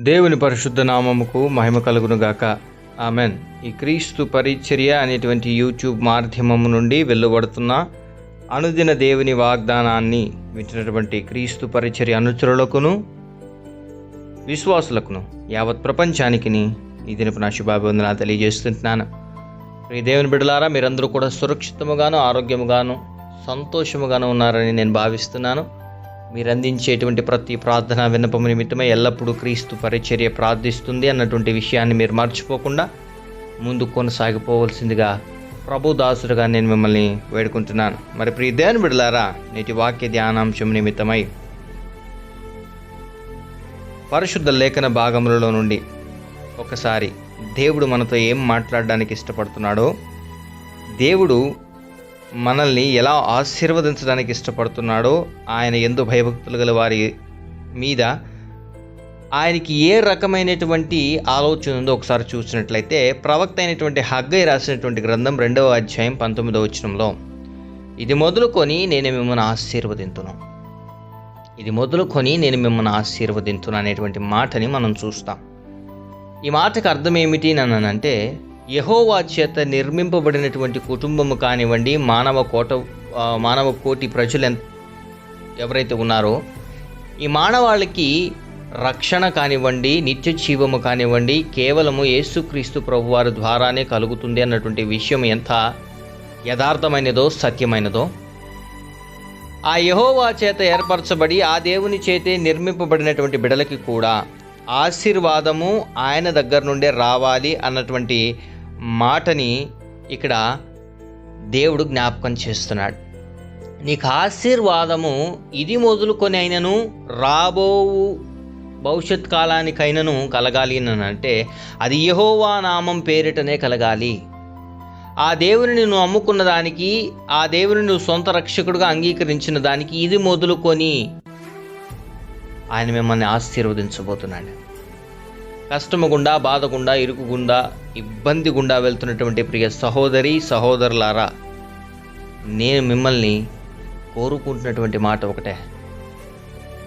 దేవుని పరిశుద్ధ నామముకు మహిమ కలుగును గాక ఆమెన్. ఈ క్రీస్తు పరిచర్య అనేటువంటి యూట్యూబ్ మాధ్యమము నుండి వెలువడుతున్న అనుదిన దేవుని వాగ్దానాన్ని వింటున్నటువంటి క్రీస్తు పరిచర్య అనుచరులకును విశ్వాసులకును యావత్ ప్రపంచానికి ఈ దినపు నా శుభాభివందన తెలియజేస్తుంటున్నాను. ఈ దేవుని బిడ్డలారా మీరందరూ కూడా సురక్షితముగాను ఆరోగ్యముగాను సంతోషముగాను ఉన్నారని నేను భావిస్తున్నాను. మీరు అందించేటువంటి ప్రతి ప్రార్థన విన్నపము నిమిత్తమై ఎల్లప్పుడూ క్రీస్తు పరిచర్య ప్రార్థిస్తుంది అన్నటువంటి విషయాన్ని మీరు మర్చిపోకుండా ముందు కొనసాగిపోవలసిందిగా ప్రభు దాసుడుగా నేను మిమ్మల్ని వేడుకుంటున్నాను. మరి ప్రియ దేవుని బిడ్డలారా నేటి వాక్య ధ్యానాంశం నిమిత్తమై పరిశుద్ధ లేఖన భాగములలో నుండి ఒకసారి దేవుడు మనతో ఏం మాట్లాడడానికి ఇష్టపడుతున్నాడో దేవుడు మనల్ని ఎలా ఆశీర్వదించడానికి ఇష్టపడుతున్నాడో ఆయన ఎందు భయభక్తులు గల వారి మీద ఆయనకి ఏ రకమైనటువంటి ఆలోచన ఉందో ఒకసారి చూసినట్లయితే ప్రవక్త అయినటువంటి హగ్గై రాసినటువంటి గ్రంథం రెండవ అధ్యాయం పంతొమ్మిదవ వచనంలో ఇది మొదలుకొని నేను మిమ్మల్ని ఆశీర్వదింతును. ఇది మొదలుకొని నేను మిమ్మల్ని ఆశీర్వదింతును అనేటువంటి మాటని మనం చూస్తాం. ఈ మాటకు అర్థం ఏమిటి అని అంటే యహోవా చేత నిర్మింపబడినటువంటి కుటుంబము కానివ్వండి మానవ కోట మానవ కోటి ప్రజలు ఎంత ఎవరైతే ఉన్నారో ఈ మానవాళికి రక్షణ కానివ్వండి నిత్య జీవము కానివ్వండి కేవలము యేసుక్రీస్తు ప్రభువారి ద్వారానే కలుగుతుంది అన్నటువంటి విషయం ఎంత యథార్థమైనదో సత్యమైనదో. ఆ యహోవా చేత ఏర్పరచబడి ఆ దేవుని చేతే నిర్మింపబడినటువంటి బిడలకి కూడా ఆశీర్వాదము ఆయన దగ్గర నుండే రావాలి అన్నటువంటి మాటని ఇక్కడ దేవుడు జ్ఞాపకం చేస్తున్నాడు. నీకు ఆశీర్వాదము ఇది మొదలుకొని అయినను రాబోవు భవిష్యత్ కాలానికైనను కలగాలి అని అంటే అది యహోవా నామం పేరిటనే కలగాలి. ఆ దేవుని నువ్వు అమ్ముకున్న దానికి ఆ దేవుని నువ్వు సొంత రక్షకుడుగా అంగీకరించిన దానికి ఇది మొదలుకొని ఆయన మిమ్మల్ని ఆశీర్వదించబోతున్నాడు. కష్టము గుండా బాధ గుండా ఇరుకు గుండా ఇబ్బంది గుండా వెళ్తున్నటువంటి ప్రియ సహోదరి సహోదరులారా నేను మిమ్మల్ని కోరుకుంటున్నటువంటి మాట ఒకటే.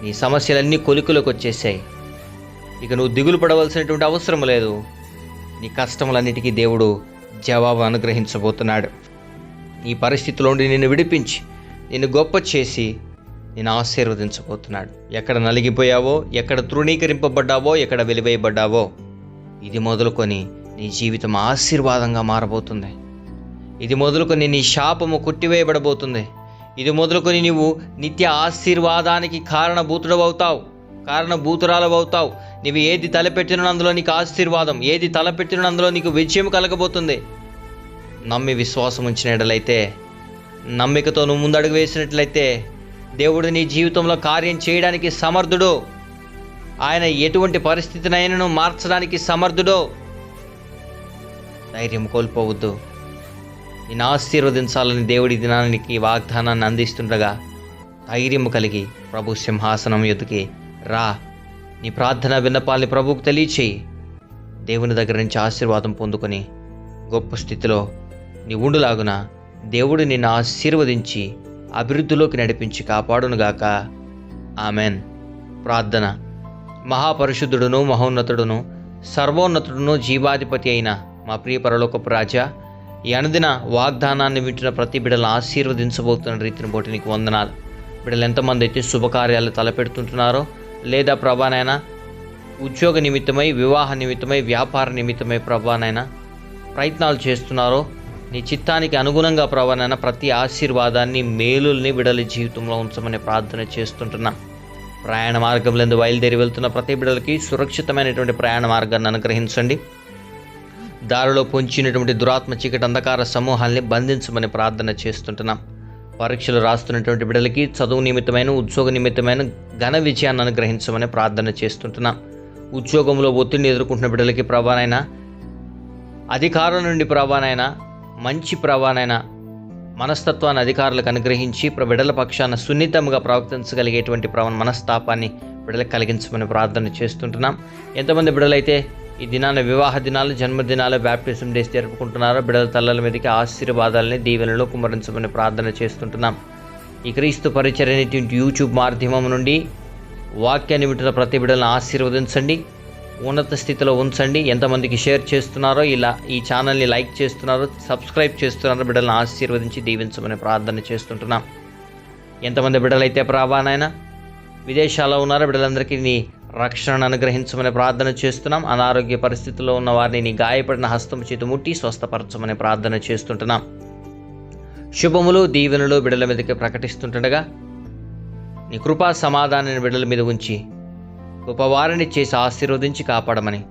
నీ సమస్యలన్నీ కొలికులకు వచ్చేసాయి. ఇక నువ్వు దిగులు పడవలసినటువంటి అవసరం లేదు. నీ కష్టములన్నిటికీ దేవుడు జవాబు అనుగ్రహించబోతున్నాడు. ఈ పరిస్థితిలో నిన్ను విడిపించి నిన్ను గొప్ప చేసి నేను ఆశీర్వదించబోతున్నాడు. ఎక్కడ నలిగిపోయావో ఎక్కడ తృణీకరింపబడ్డావో ఎక్కడ వెలివేయబడ్డావో ఇది మొదలుకొని నీ జీవితం ఆశీర్వాదంగా మారబోతుంది. ఇది మొదలుకొని నీ శాపము కొట్టివేయబడబోతుంది. ఇది మొదలుకొని నీవు నిత్య ఆశీర్వాదానికి కారణభూతుడవవుతావు కారణభూతురాలవవుతావు. నీవు ఏది తలపెట్టిన అందులో నీకు ఆశీర్వాదం ఏది తలపెట్టిన అందులో నీకు విజయం కలగబోతుంది. నమ్మి విశ్వాసం ఉంచిన ఎడలైతే నమ్మికతో నువ్వు ముందడుగు వేసినట్లయితే దేవుడు నీ జీవితంలో కార్యం చేయడానికి సమర్థుడు. ఆయన ఎటువంటి పరిస్థితినైనను మార్చడానికి సమర్థుడో. ధైర్యం కోల్పోవద్దు. నేను ఆశీర్వదించాలని దేవుడి దినానికి వాగ్దానాన్ని అందిస్తుండగా ధైర్యం కలిగి ప్రభు సింహాసనం ఎదుకి రా. నీ ప్రార్థన విన్నపాల్ని ప్రభుకు తెలియచేయి. దేవుని దగ్గర నుంచి ఆశీర్వాదం పొందుకొని గొప్ప స్థితిలో నీ ఉండులాగున దేవుడు నిన్ను ఆశీర్వదించి అభివృద్ధిలోకి నడిపించి కాపాడునుగాక. ఆమెన్. ప్రార్థన. మహాపరిశుద్ధుడును మహోన్నతుడును సర్వోన్నతుడును జీవాధిపతి అయిన మా ప్రియ పరలోకపు రాజా ఈ అనుదిన వాగ్దానాన్ని వింటున్న ప్రతి బిడ్డలను ఆశీర్వదించబోతున్న రీతిని బట్టి నీకు వందనాలు. బిడ్డలు ఎంతమంది అయితే శుభకార్యాలు తలపెడుతుంటున్నారో లేదా ప్రభానైనా ఉద్యోగ నిమిత్తమై వివాహ నిమిత్తమై వ్యాపార నిమిత్తమై ప్రభానైనా ప్రయత్నాలు చేస్తున్నారో నీ చిత్తానికి అనుగుణంగా ప్రభానైనా ప్రతి ఆశీర్వాదాన్ని మేలుల్ని విడలి జీవితంలో ఉంచమని ప్రార్థన చేస్తుంటున్నా. ప్రయాణ మార్గంలో బయలుదేరి వెళ్తున్న ప్రతి బిడలకి సురక్షితమైనటువంటి ప్రయాణ మార్గాన్ని అనుగ్రహించండి. దారిలో పొంచినటువంటి దురాత్మ చీకటి అంధకార సమూహాల్ని బంధించమని ప్రార్థన చేస్తుంటున్నాం. పరీక్షలు రాస్తున్నటువంటి బిడ్డలకి చదువు నిమిత్తమైన ఉద్యోగ నిమిత్తమైన ఘన విజయాన్ని అనుగ్రహించమని ప్రార్థన చేస్తుంటున్నాం. ఉద్యోగంలో ఒత్తిడిని ఎదుర్కొంటున్న బిడ్డలకి ప్రభానైనా అధికారుల నుండి ప్రభానైనా మంచి ప్రవాణైన మనస్తత్వాన్ని అధికారులకు అనుగ్రహించి ప్ర- పక్షాన సున్నితంగా ప్రవర్తించగలిగేటువంటి ప్రవణ మనస్తాపాన్ని బిడలకు కలిగించమని ప్రార్థన చేస్తుంటున్నాం. ఎంతమంది బిడలైతే ఈ దినాన వివాహ దినాలు జన్మదినాలు బ్యాప్టిజం డేస్ జరుపుకుంటున్నారో బిడల తల్లల మీదకి ఆశీర్వాదాలని దీవెనలో కుమరించమని ప్రార్థన చేస్తుంటున్నాం. ఈ క్రీస్తు పరిచర్యనేటువంటి యూట్యూబ్ మాధ్యమం నుండి వాక్యాన్ని వింటున్న ప్రతి బిడలను ఆశీర్వదించండి. ఉన్నత స్థితిలో ఉంచండి. ఎంతమందికి షేర్ చేస్తున్నారో ఇలా ఈ ఛానల్ని లైక్ చేస్తున్నారో సబ్స్క్రైబ్ చేస్తున్నారో బిడ్డలను ఆశీర్వదించి దీవించమని ప్రార్థన చేస్తుంటున్నాం. ఎంతమంది బిడ్డలైతే ప్రభానైనా విదేశాల్లో ఉన్నారో బిడ్డలందరికీ నీ రక్షణను అనుగ్రహించమని ప్రార్థన చేస్తున్నాం. అనారోగ్య పరిస్థితుల్లో ఉన్న వారిని నీ గాయపడిన హస్తం చేతి ముట్టి స్వస్థపరచమని ప్రార్థన చేస్తుంటున్నాం. శుభములు దీవెనలు బిడ్డల మీదకి ప్రకటిస్తుంటుండగా నీ కృపా సమాధానాన్ని బిడ్డల మీద ఉంచి గొప్పవారిని చేసి ఆశీర్వదించి కాపాడమని.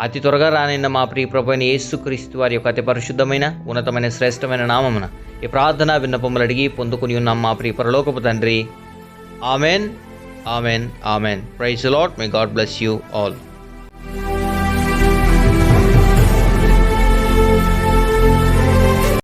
అతి త్వరగా రానిన్న మా ప్రియ ప్రభు యేసుక్రీస్తు వారి యొక్క అతి పరిశుద్ధమైన ఉన్నతమైన శ్రేష్టమైన నామమున ఈ ప్రార్థన విన్నపములు అడిగి పొందుకుని ఉన్నాం మా ప్రియ పరలోకపు తండ్రి. Amen. Amen. Amen. Praise Lord may God bless you all.